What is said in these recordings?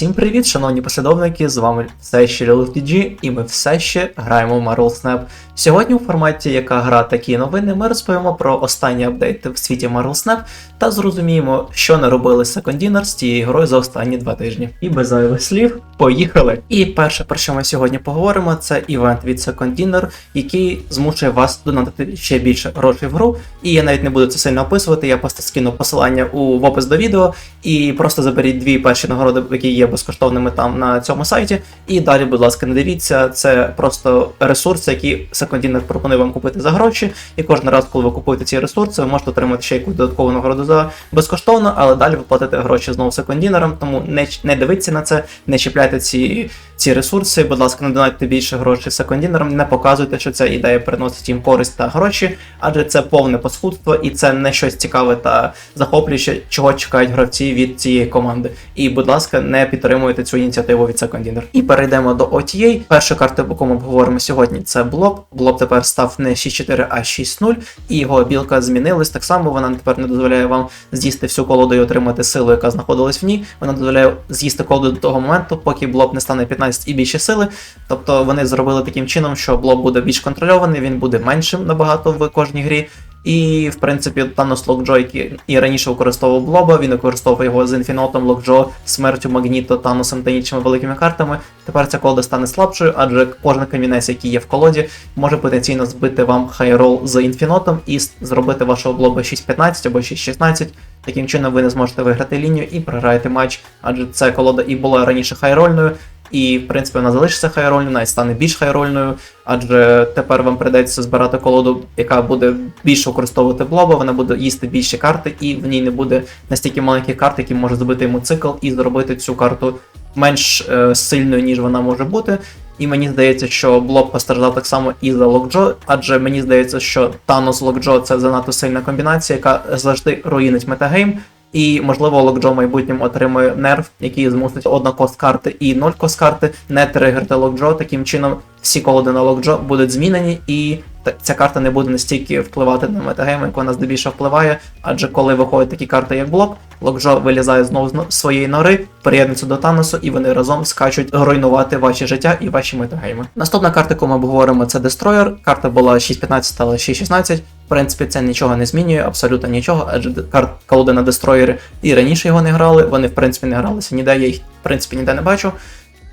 Всім привіт, шановні послідовники! З вами все ще LFTG, і ми все ще граємо в Marvel Snap. Сьогодні у форматі яка гра такі новини, ми розповімо про останні апдейти в світі Marvel Snap та зрозуміємо, що не робили секондінер з цією грою за останні два тижні. І без зайвих слів, поїхали! І перше, про що ми сьогодні поговоримо, це івент від Second який змушує вас донатити ще більше грошей в гру. І я навіть не буду це сильно описувати, я просто скину посилання у в опис до відео і просто заберіть дві перші нагороди, які є безкоштовними там на цьому сайті. І далі, будь ласка, не дивіться, це просто ресурси, які секундінер пропонує вам купити за гроші. І кожен раз, коли ви купуєте ці ресурси, ви можете отримати ще якусь додаткову нагороду за безкоштовно, але далі ви платите гроші знову секондінерам, тому не, не дивіться на це, не чіпляйте ці, ці ресурси. Будь ласка, не донайте більше грошей секондінерам, не показуйте, що ця ідея приносить їм користь та гроші, адже це повне паскудство і це не щось цікаве та захоплююче, чого чекають гравці від цієї команди. І, будь ласка, не підтримуйте цю ініціативу від Secondiner. І перейдемо до OTA. Перша карта, по кому обговоримо сьогодні, це Блоб. Блоб тепер став не 6-4, а 6-0, і його білка змінилась. Так само вона тепер не дозволяє вам з'їсти всю колоду і отримати силу, яка знаходилась в ній. Вона дозволяє з'їсти колоду до того моменту, поки блоб не стане 15 і більше сили. Тобто вони зробили таким чином, що блоб буде більш контрольований, він буде меншим набагато в кожній грі. І, в принципі, Танос Локджо, який і раніше використовував Блоба, він використовував його з інфінотом, Локджо, смертю Магніто, Таносом та іншими великими картами. Тепер ця колода стане слабшою, адже кожен камінець, який є в колоді, може потенційно збити вам хайрол з інфінотом і зробити вашого блоба 6-15 або 6-16. Таким чином ви не зможете виграти лінію і програєте матч, адже ця колода і була раніше хайрольною. І, в принципі, вона залишиться хайрольною, навіть стане більш хайрольною, адже тепер вам прийдеться збирати колоду, яка буде більше використовувати блоба, вона буде їсти більше карти, і в ній не буде настільки маленьких карт, які можуть зробити йому цикл і зробити цю карту менш е, сильною, ніж вона може бути. І мені здається, що блок постраждав так само і за Локджо, адже мені здається, що Танос Локджо це занадто сильна комбінація, яка завжди руїнить метагейм. І можливо Локджо в майбутньому отримує нерв, який змусить одна кост карти і ноль кост карти не тригерти Локджо. Таким чином всі колоди на Локджо будуть змінені, і ця карта не буде настільки впливати на метагейм, як вона здебільшого впливає. Адже коли виходять такі карти, як блок, Локджо вилізає знову з своєї нори, приєднується до Таносу, і вони разом скачуть руйнувати ваші життя і ваші метагейми. Наступна карта, яку ми обговоримо, це Destroyer. Карта була 6.15, стала 6.16. В принципі, це нічого не змінює, абсолютно нічого, адже карт колоди на Destroyer і раніше його не грали. Вони, в принципі, не гралися ніде, я їх, в принципі, ніде не бачу.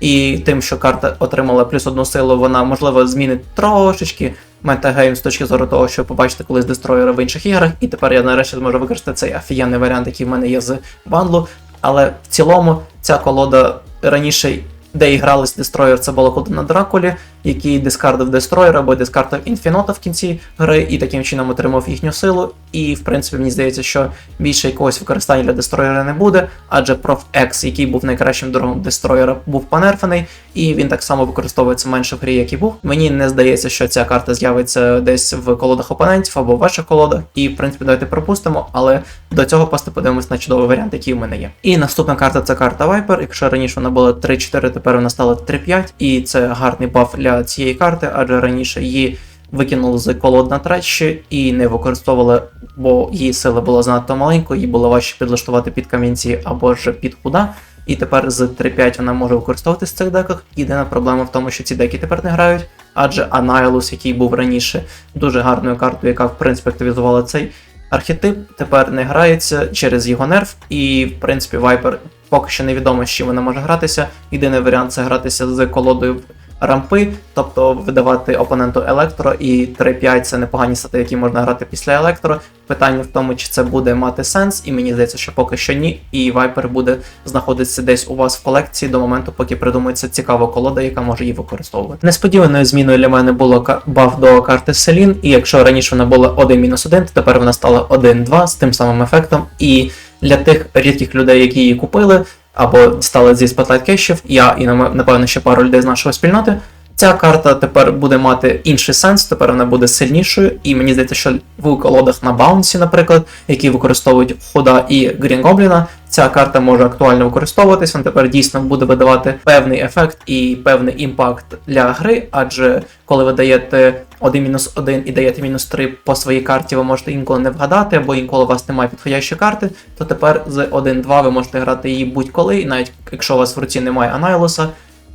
І тим, що карта отримала плюс одну силу, вона можливо змінить трошечки метагейм з точки зору того, що побачите колись дестроєра в інших іграх, і тепер я нарешті зможу використати цей офігенний варіант, який в мене є з бандлу. Але в цілому ця колода раніше, де і грались дестроєр, це була на Дракулі, який дискардив дестроєра або дискардив інфінота в кінці гри, і таким чином отримав їхню силу. І в принципі мені здається, що більше якогось використання для дестроєра не буде, адже Prof X, який був найкращим другом дестроєра, був понерфений, і він так само використовується менше в грі, як і був. Мені не здається, що ця карта з'явиться десь в колодах опонентів або в ваших колодах. І в принципі давайте пропустимо, але до цього просто подивимось на чудовий варіант, який в мене є. І наступна карта це карта Viper. Якщо раніше вона була 3-4, тепер вона стала 3-5, і це гарний баф для цієї карти, адже раніше її викинули з колод на тречі і не використовували, бо її сила була занадто маленькою, їй було важче підлаштувати під камінці або ж під худа. І тепер з 3.5 вона може використовуватись в цих деках. Єдина проблема в тому, що ці деки тепер не грають, адже Анайлус, який був раніше дуже гарною картою, яка в принципі активізувала цей архетип, тепер не грається через його нерв. І в принципі Viper поки що невідомо, з чим вона може гратися. Єдиний варіант це гратися з колодою рампи, тобто видавати опоненту електро, і 3-5 це непогані стати, які можна грати після електро. Питання в тому, чи це буде мати сенс, і мені здається, що поки що ні. І Viper буде знаходитися десь у вас в колекції до моменту, поки придумається цікава колода, яка може її використовувати. Несподіваною зміною для мене було баф до карти Селін, і якщо раніше вона була 1-1, то тепер вона стала 1-2 з тим самим ефектом. І для тих рідких людей, які її купили, або дістали зі Spotlight кешів, я і напевно ще пару людей з нашої спільноти. Ця карта тепер буде мати інший сенс, тепер вона буде сильнішою, і мені здається, що в колодах на баунсі, наприклад, які використовують хода і Грін Гобліна, ця карта може актуально використовуватись, вона тепер дійсно буде видавати певний ефект і певний імпакт для гри, адже коли ви даєте 1-1 і даєте мінус 3 по своїй карті, ви можете інколи не вгадати, або інколи у вас немає підходящої карти, то тепер з 1-2 ви можете грати її будь-коли, навіть якщо у вас в руці немає Анайлоса,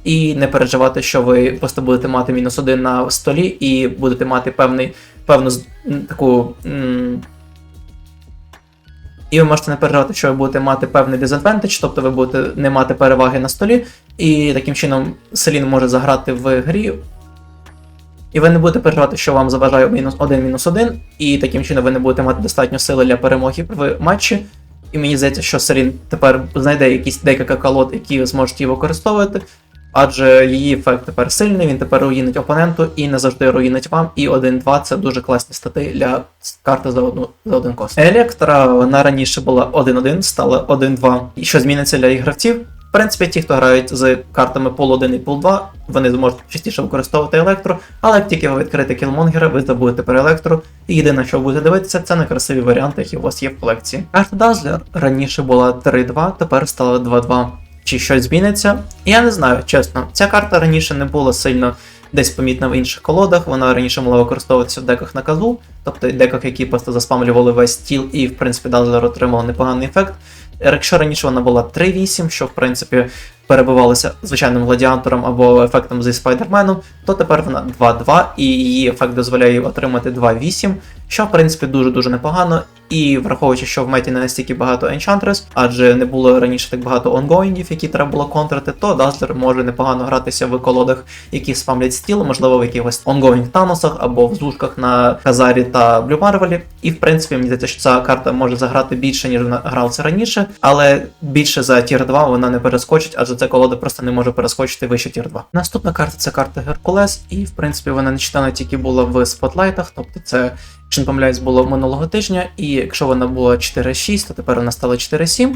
і не переживати, що ви просто будете мати мінус 1 на столі, і будете мати певний, певну таку. м, і ви можете не переживати, що ви будете мати певний дезадвентаж, тобто ви будете не мати переваги на столі, і таким чином Селін може заграти в грі. І ви не будете переживати, що вам заважає мінус 1 мінус 1, і таким чином ви не будете мати достатньо сили для перемоги в матчі. І мені здається, що Селін тепер знайде якісь декілька колод, які ви зможете її використовувати, адже її ефект тепер сильний, він тепер руїнить опоненту і не завжди руїнить вам. І 1-2 це дуже класні стати для карти за одну за один кост. Електра вона раніше була 1-1, стала 1-2. І що зміниться для гравців? В принципі, ті, хто грають з картами пул 1 і пул 2, вони зможуть частіше використовувати електро, але як тільки ви відкрите кілмонгера, ви забудете про електро. І єдине, що будете дивитися, це на красиві варіанти, які у вас є в колекції. Карта Дазлер раніше була 3-2, тепер стала 2-2. Чи щось зміниться? Я не знаю, чесно. Ця карта раніше не була сильно десь помітна в інших колодах. Вона раніше могла використовуватися в деках на казу, тобто деках, які просто заспамлювали весь стіл, і в принципі Дазлер отримав непоганий ефект. Якщо раніше вона була 3-8, що в принципі перебивалася звичайним гладіатором або ефектом зі спайдерменом, то тепер вона 2-2, і її ефект дозволяє отримати 2-8, що в принципі дуже-дуже непогано. І враховуючи, що в меті не настільки багато Enchantress, адже не було раніше так багато онгоїнгів, які треба було контрити, то Dazzler може непогано гратися в колодах, які спамлять стіл, можливо, в якихось онгоїнг Таносах або в зушках на Казарі та Блю Марвелі. І в принципі, мені здається, що ця карта може заграти більше, ніж вона грала це раніше, але більше за тір 2 вона не перескочить, адже ця колода просто не може перескочити вище тір 2. Наступна карта це карта Геркулес, і в принципі вона нещодавно тільки була в спотлайтах, тобто це. Якщо не помиляюсь, було минулого тижня, і якщо вона була 4.6, то тепер вона стала 4.7.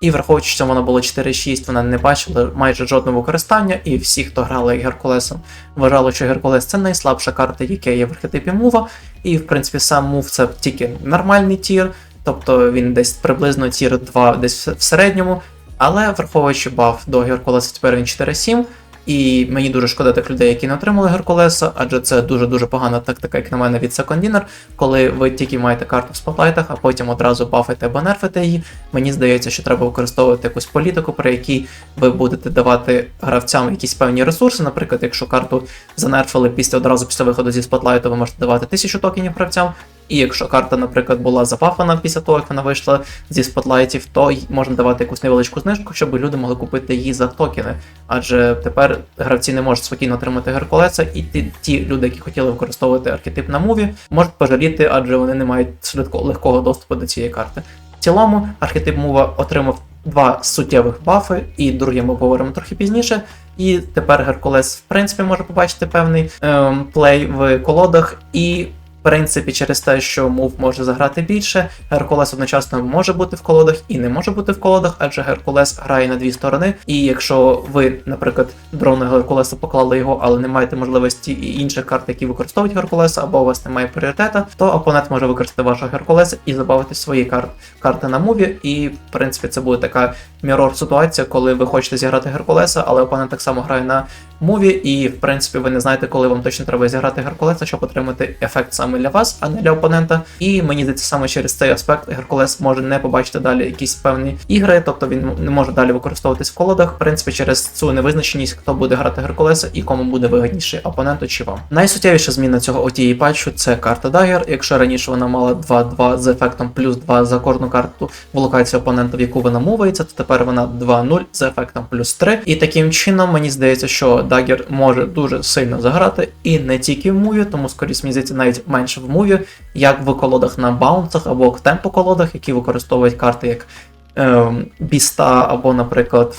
І враховуючи, що вона була 4.6, вона не бачила майже жодного використання, і всі, хто грали Геркулесом, вважали, що Геркулес це найслабша карта, яка є в архетипі мува. І в принципі сам мув це тільки нормальний тір, тобто він десь приблизно тір 2 десь в середньому. Але враховуючи баф до Геркулеса, тепер він 4.7. І мені дуже шкода тих людей, які не отримали Геркулеса, адже це дуже-дуже погана тактика, як на мене, від Second коли ви тільки маєте карту в спотлайтах, а потім одразу бафите або нерфите її. Мені здається, що треба використовувати якусь політику, при якій ви будете давати гравцям якісь певні ресурси. Наприклад, якщо карту занерфили після одразу після виходу зі спотлайту, ви можете давати 1000 токенів гравцям. І якщо карта, наприклад, була запафана після того, як вона вийшла зі спотлайтів, то можна давати якусь невеличку знижку, щоб люди могли купити її за токени. Адже тепер гравці не можуть спокійно отримати Геркулеса, і ті, ті люди, які хотіли використовувати архетип на муві, можуть пожаліти, адже вони не мають швидко легкого доступу до цієї карти. В цілому, архетип мува отримав два суттєвих бафи, і друге ми поговоримо трохи пізніше. І тепер Геркулес, в принципі, може побачити певний ем, плей в колодах і. Принципі, через те, що мув може заграти більше, Геркулес одночасно може бути в колодах і не може бути в колодах, адже Геркулес грає на дві сторони. І якщо ви, наприклад, дрона Геркулеса поклали його, але не маєте можливості і інших карт, які використовують Геркулеса, або у вас немає пріоритета, то опонент може використати вашого Геркулеса і забавити свої карт, карти на муві. І в принципі це буде така мірор ситуація, коли ви хочете зіграти Геркулеса, але опонент так само грає на муві, і в принципі ви не знаєте, коли вам точно треба зіграти Геркулеса, щоб отримати ефект саме для вас, а не для опонента. І мені здається, саме через цей аспект Геркулес може не побачити далі якісь певні ігри, тобто він не може далі використовуватись в колодах. В принципі, через цю невизначеність, хто буде грати Геркулеса і кому буде вигідніше опоненту чи вам. Найсуттєвіша зміна цього OTE патчу це карта Dagger. Якщо раніше вона мала 2-2 з ефектом плюс 2 за кожну карту в локації опонента, в яку вона мовиться, то тепер вона 2-0 з ефектом плюс 3. І таким чином мені здається, що Dagger може дуже сильно заграти і не тільки в муві, тому скоріше мені здається навіть менше в муві, як в колодах на баунсах або темпо колодах, які використовують карти як е, Біста або, наприклад,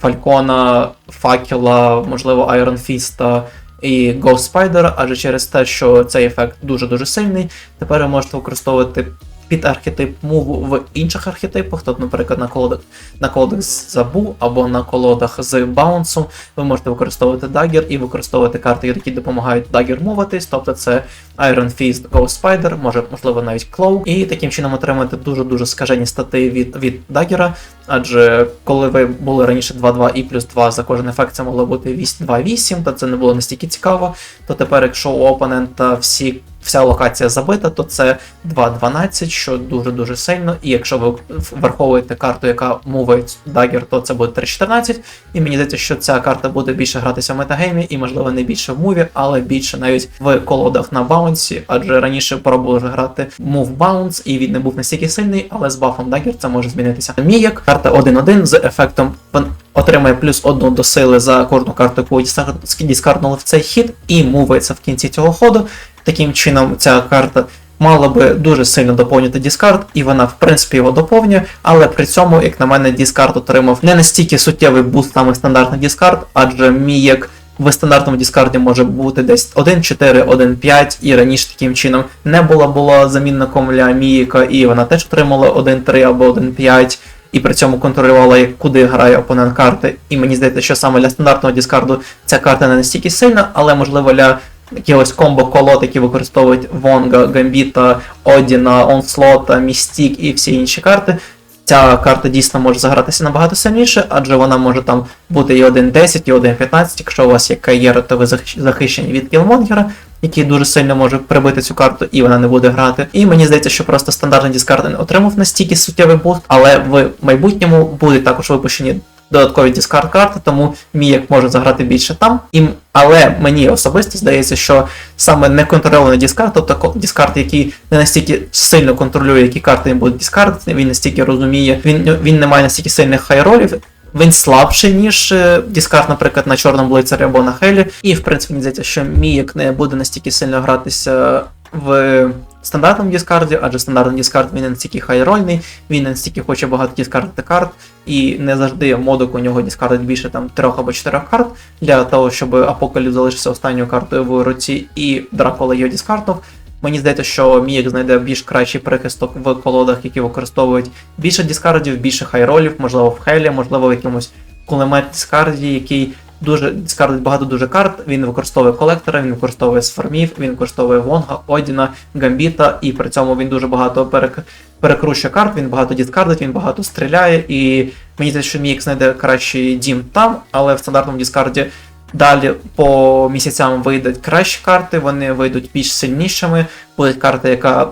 Фалькона, Факела, можливо, Айрон Фіста і Ghost Spider, адже через те, що цей ефект дуже-дуже сильний, тепер ви можете використовувати під архетип муву в інших архетипах, тобто, наприклад, на колодах, на колодах з Забу або на колодах з Баунсом, ви можете використовувати дагер і використовувати карти, які допомагають дагер муватись, тобто це Iron Fist, Ghost Spider, може, можливо, навіть Claw, і таким чином отримати дуже-дуже скажені стати від, від дагера, адже коли ви були раніше 2-2 і плюс 2 за кожен ефект, це могло бути 2-8, то це не було настільки цікаво, то тепер, якщо у опонента всі вся локація забита, то це 2.12, що дуже-дуже сильно. І якщо ви враховуєте карту, яка мувить дагер, то це буде 3.14. І мені здається, що ця карта буде більше гратися в метагеймі, і, можливо, не більше в муві, але більше навіть в колодах на баунсі, адже раніше пробували грати мув баунс, і він не був настільки сильний, але з бафом дагер це може змінитися. Міяк, карта 1.1 з ефектом отримає плюс одну до сили за кожну карту, яку діскарднули в цей хід, і мувається в кінці цього ходу. Таким чином, ця карта мала би дуже сильно доповнити Діскард, і вона, в принципі, його доповнює, але при цьому, як на мене, Діскард отримав не настільки суттєвий буст саме стандартний Діскард, адже мій як в стандартному Діскарді може бути десь 1.4, 1.5, і раніше таким чином не була була замінником для Мієка, і вона теж отримала 1.3 або 1.5. І при цьому контролювала, куди грає опонент карти. І мені здається, що саме для стандартного дискарду ця карта не настільки сильна, але можливо для якихось комбо колод, які використовують Вонга, Гамбіта, Одіна, Онслота, Містік і всі інші карти. Ця карта дійсно може загратися набагато сильніше, адже вона може там бути і 1.10, і 1.15, якщо у вас є кар'єра, то ви захищені від кілмонгера, який дуже сильно може прибити цю карту, і вона не буде грати. І мені здається, що просто стандартний дискард не отримав настільки суттєвий буст, але в майбутньому будуть також випущені додаткові дискард карти, тому Міяк може заграти більше там. І, Але мені особисто здається, що саме неконтрольований дискард, тобто дискард, який не настільки сильно контролює, які карти він буде дискардити, він настільки розуміє, він він не має настільки сильних хайролів. Він слабший, ніж е, дискард, наприклад, на чорному блицарі або на Хелі. І, в принципі, мені здається, що Міяк не буде настільки сильно гратися в стандартному дискарді, адже стандартний дискард він не настільки хайрольний, він не настільки хоче багато дискардити карт, і не завжди модок у нього дискардить більше там трьох або чотирьох карт для того, щоб Апокаліп залишився останньою картою в руці, і Дракула його дискартнув. Мені здається, що Мієк знайде більш кращий прихисток в колодах, які використовують більше дискардів, більше хайролів, можливо, в Хелі, можливо, в якомусь кулемет дискарді, який дуже дискардить багато дуже карт. Він використовує колектора, він використовує сформів, він використовує Вонга, Одіна, Гамбіта, і при цьому він дуже багато перек... перекручує карт, він багато дискардить, він багато стріляє. І мені здається, що Мік знайде кращий дім там, але в стандартному дискарді. Далі по місяцям вийдуть кращі карти, вони вийдуть більш сильнішими. Буде карта, яка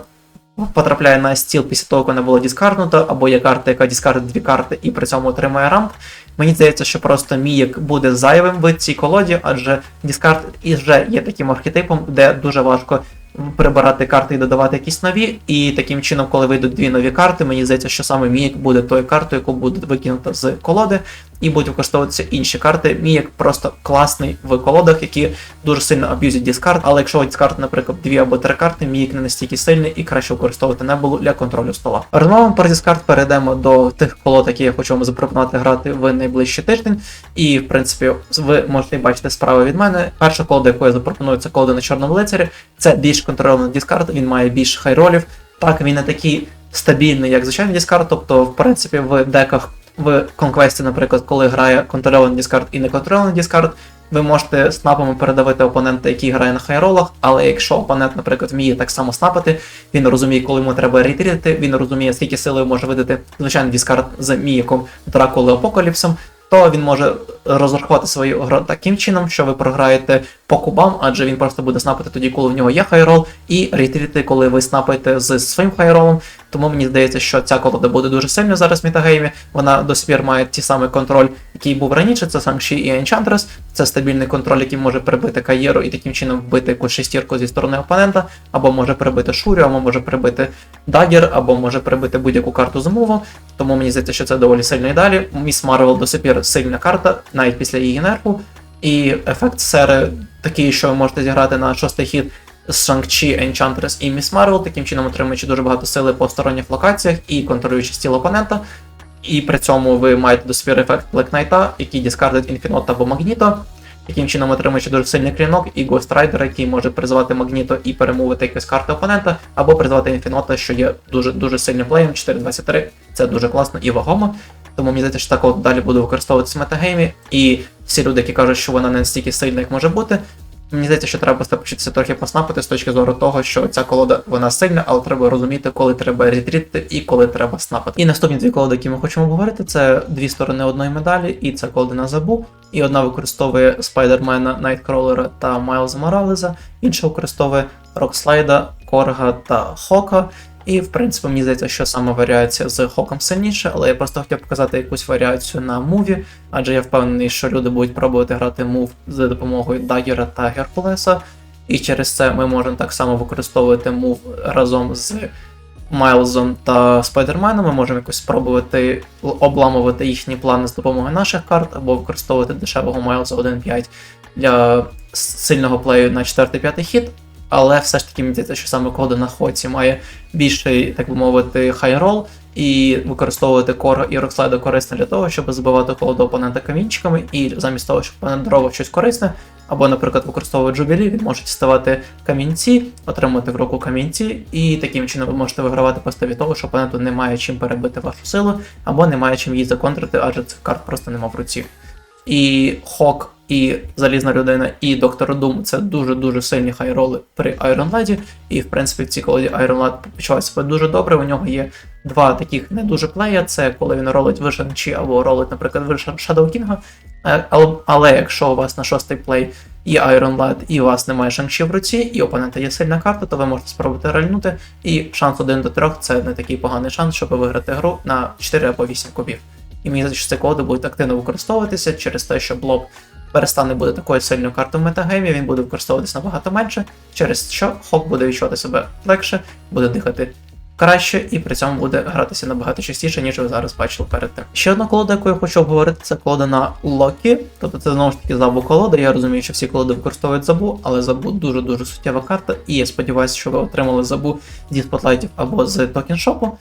потрапляє на стіл після того, коли не було дискарднута, або є карта, яка дискардить дві карти і при цьому отримає рамп. Мені здається, що просто Мієк буде зайвим в цій колоді, адже дискард і вже є таким архетипом, де дуже важко прибирати карти і додавати якісь нові. І таким чином, коли вийдуть дві нові карти, мені здається, що саме Мієк буде тою картою, яку буде викинута з колоди, і будуть використовуватися інші карти. Мієк просто класний в колодах, які дуже сильно аб'юзять дискард, але якщо дискард, наприклад, дві або три карти, Мієк не настільки сильний і краще використовувати не було для контролю стола. Розмовимо про дискард перейдемо до тих колод, які я хочу вам запропонувати грати в найближчий тиждень. І, в принципі, ви можете бачити справи від мене. Перша колода, яку я запропоную, це колода на чорному лицарі. Це більш контрольований дискард, він має більше хайролів. Так, він не такий стабільний, як звичайний дискард, тобто, в принципі, в деках в конквесті, наприклад, коли грає контрольований дискард і неконтрольований дискард, ви можете снапами передавити опонента, який грає на хайролах, але якщо опонент, наприклад, вміє так само снапати, він розуміє, коли йому треба ретрітити, він розуміє, скільки сили може видати звичайно, дискард з міяком Дракули Апокаліпсом, то він може розрахувати свою гру таким чином, що ви програєте по кубам, адже він просто буде снапати тоді, коли в нього є хайрол, і ретріти, коли ви снапаєте з своїм хайролом. Тому мені здається, що ця колода буде дуже сильно зараз в метагеймі. Вона до сих має ті самий контроль, який був раніше. Це Сангші і Enchantress. Це стабільний контроль, який може прибити кар'єру і таким чином вбити якусь шестірку зі сторони опонента, або може прибити Шурю, або може прибити Дагер, або може прибити будь-яку карту з замову. Тому мені здається, що це доволі сильно і далі. Міс Марвел до сих пір сильна карта, навіть після її нерфу. І ефект сери такий, що ви можете зіграти на шостий хід з Shang-Chi, Enchantress і Miss Marvel, таким чином отримуючи дуже багато сили по сторонніх локаціях і контролюючи стіл опонента. І при цьому ви маєте до ефект Black Knight, який дискардить Infinite або Магніто. Таким чином отримуючи дуже сильний клінок і Rider, який може призвати Магніто і перемовити якісь карти опонента, або призвати Інфінота, що є дуже дуже сильним плеєм 4.23. Це дуже класно і вагомо. Тому мені здається, що так от далі буде використовуватися в метагеймі. І всі люди, які кажуть, що вона не настільки сильна, як може бути. Мені здається, що треба просто трохи поснапити з точки зору того, що ця колода вона сильна, але треба розуміти, коли треба ретрітити і коли треба снапити. І наступні дві колоди, які ми хочемо говорити, це дві сторони одної медалі, і це колода на забу. І одна використовує Спайдермена, Найткролера та Майлза Моралеза, інша використовує Рокслайда, Корга та Хока. І в принципі мені здається, що саме варіація з Хоком сильніше, але я просто хотів показати якусь варіацію на муві, адже я впевнений, що люди будуть пробувати грати мув за допомогою Даггера та Геркулеса. І через це ми можемо так само використовувати мув разом з Майлзом та Спайдерменом. Ми можемо якось спробувати обламувати їхні плани з допомогою наших карт, або використовувати дешевого Майлза 1.5 для сильного плею на 4-5 хід. Але все ж таки мені здається, що саме кода на хоці має більший, так би мовити, хайрол, і використовувати Кора і Рокслайда корисно для того, щоб збивати колоду опонента камінчиками, і замість того, щоб опонент дарував щось корисне, або, наприклад, використовує джубілі, він може діставати камінці, отримати в руку камінці, і таким чином ви можете вигравати просто від того, що опоненту немає чим перебити вашу силу, або немає чим її законтрити, адже цих карт просто нема в руці. І Хок, і Залізна людина, і Доктор Дум це дуже-дуже сильні хайроли при Iron Lad, І в принципі в цій колоді Lad почуває себе дуже добре. У нього є два таких не дуже плея: це коли він ролить в Шанчі або ролить, наприклад, в Shadow King. Але, але якщо у вас на шостий плей є Iron Lad і у вас немає Шанчі в руці, і опонента є сильна карта, то ви можете спробувати рельнути. І шанс 1 до 3 це не такий поганий шанс, щоб виграти гру на 4 або 8 кубів. І мені здається, що ці коди будуть активно використовуватися через те, що блок перестане бути такою сильною картою в метагеймі, він буде використовуватися набагато менше, через що Хок буде відчувати себе легше, буде дихати краще і при цьому буде гратися набагато частіше, ніж ви зараз бачили перед тим. Ще одна колода, яку я хочу обговорити, це колода на Локі. Тобто це знову ж таки забу колода. Я розумію, що всі колоди використовують забу, але забу дуже-дуже суттєва карта, і я сподіваюся, що ви отримали забу зі спотлайтів або з токеншопу.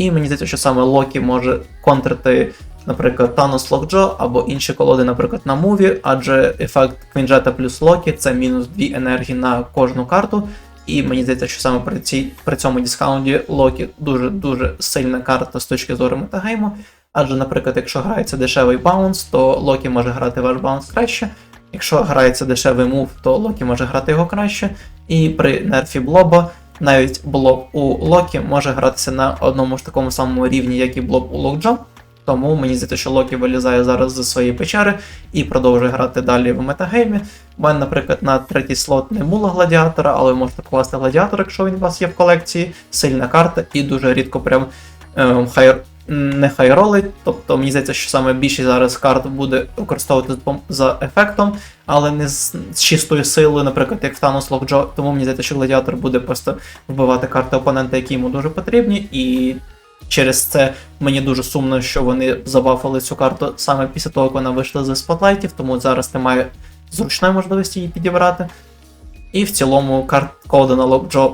І мені здається, що саме Локі може контрити, наприклад, Танос Локджо або інші колоди, наприклад, на муві, адже ефект Квінджета плюс Локі це мінус 2 енергії на кожну карту. І мені здається, що саме при цій, при цьому дискаунті Локі дуже-дуже сильна карта з точки зору метагейму. Адже, наприклад, якщо грається дешевий баунс, то Локі може грати ваш баунс краще. Якщо грається дешевий мув, то Локі може грати його краще. І при нерфі Блоба навіть блок у Локі може гратися на одному ж такому самому рівні, як і блок у Локджо. Тому мені здається, що Локі вилізає зараз зі своєї печери і продовжує грати далі в метагеймі. У мене, наприклад, на третій слот не було гладіатора, але ви можете класти гладіатор, якщо він у вас є в колекції. Сильна карта і дуже рідко прям ем, хай не хайролить. Тобто мені здається, що саме більшість зараз карт буде використовувати за ефектом, але не з чистою силою, наприклад, як в Thanos Lockjaw. Тому мені здається, що гладіатор буде просто вбивати карти опонента, які йому дуже потрібні. І через це мені дуже сумно, що вони забафали цю карту саме після того, як вона вийшла з спотлайтів, тому зараз немає зручної можливості її підібрати. І в цілому карт кода на Lockjaw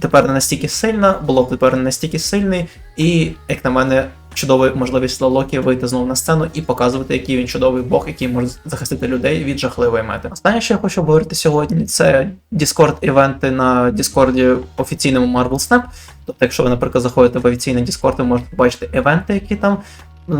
тепер не настільки сильна, блок тепер не настільки сильний, і, як на мене, чудова можливість для Локі вийти знову на сцену і показувати, який він чудовий бог, який може захистити людей від жахливої мети. Останнє, що я хочу говорити сьогодні, це Discord івенти на Discord офіційному Marvel Snap. Тобто, якщо ви, наприклад, заходите в офіційний Discord, ви можете побачити івенти, які там.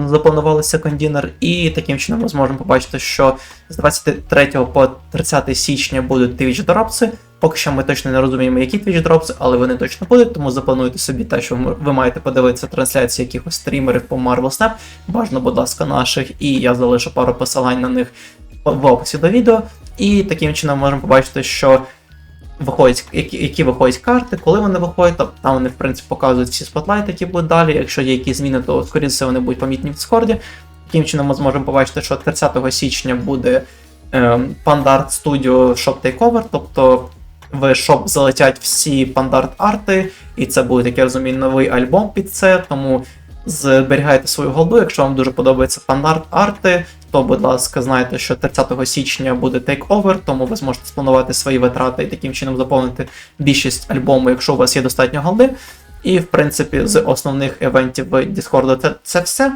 Запланувалися кондінер, і таким чином ми зможемо побачити, що з 23 по 30 січня будуть Twitch дропси. Поки що ми точно не розуміємо, які Twitch дропси, але вони точно будуть, тому заплануйте собі те, що ви маєте подивитися трансляції якихось стрімерів по Marvel Snap. Бажано, будь ласка, наших, і я залишу пару посилань на них в описі до відео. І таким чином можемо побачити, що виходять, які які виходять карти, коли вони виходять, там вони, в принципі, показують всі спотлайти, які будуть далі. Якщо є якісь зміни, то скоріше вони будуть помітні в Discord. Таким чином ми зможемо побачити, що 30 січня буде е, Pandart Studio Shop Takeover, тобто в шоп залетять всі пандарт-арти, і це буде, як я розумію, новий альбом під це. Тому зберігайте свою голду. Якщо вам дуже подобаються пандарт-арти, то, будь ласка, знайте, що 30 січня буде тейк-овер, тому ви зможете спланувати свої витрати і таким чином заповнити більшість альбому, якщо у вас є достатньо голди. І, в принципі, з основних івентів Discord це, це все.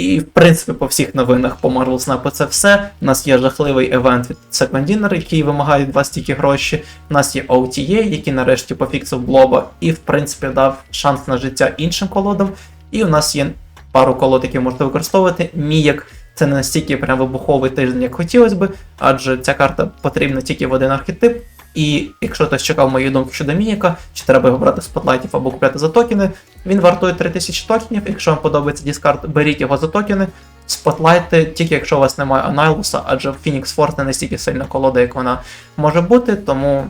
І, в принципі, по всіх новинах по Marvel Snap це все. У нас є жахливий евент від Dinner, який вимагає від вас тільки гроші. У нас є OTA, який нарешті пофіксив блоба і, в принципі, дав шанс на життя іншим колодам. І у нас є пару колод, які можете використовувати. Міяк це не настільки прям вибуховий тиждень, як хотілося би, адже ця карта потрібна тільки в один архетип. І якщо хтось чекав мої думки щодо Міяка, чи треба його брати з спотлайтів або купляти за токени, він вартує 3000 токенів. Якщо вам подобається Discard, беріть його за токени. Спотлайти, тільки якщо у вас немає Анайлуса, адже Phoenix Force не настільки сильна колода, як вона може бути, тому.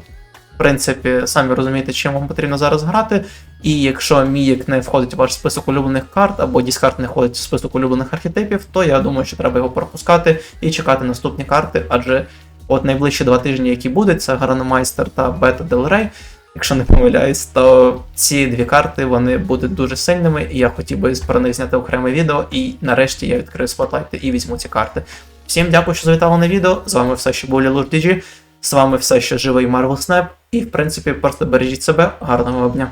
В принципі, самі розумієте, чим вам потрібно зараз грати. І якщо Мієк не входить у ваш список улюблених карт, або Діскард не входить в список улюблених архетипів, то я думаю, що треба його пропускати і чекати наступні карти, адже от найближчі два тижні, які будуть, це Граномайстер та Бета Rey, якщо не помиляюсь, то ці дві карти вони будуть дуже сильними, і я хотів би про них зняти окреме відео, і нарешті я відкрию спотлайти і візьму ці карти. Всім дякую, що завітали на відео. З вами все ще був Лілур DG, з вами все ще живий Marvel Snap, і в принципі просто бережіть себе, гарного дня.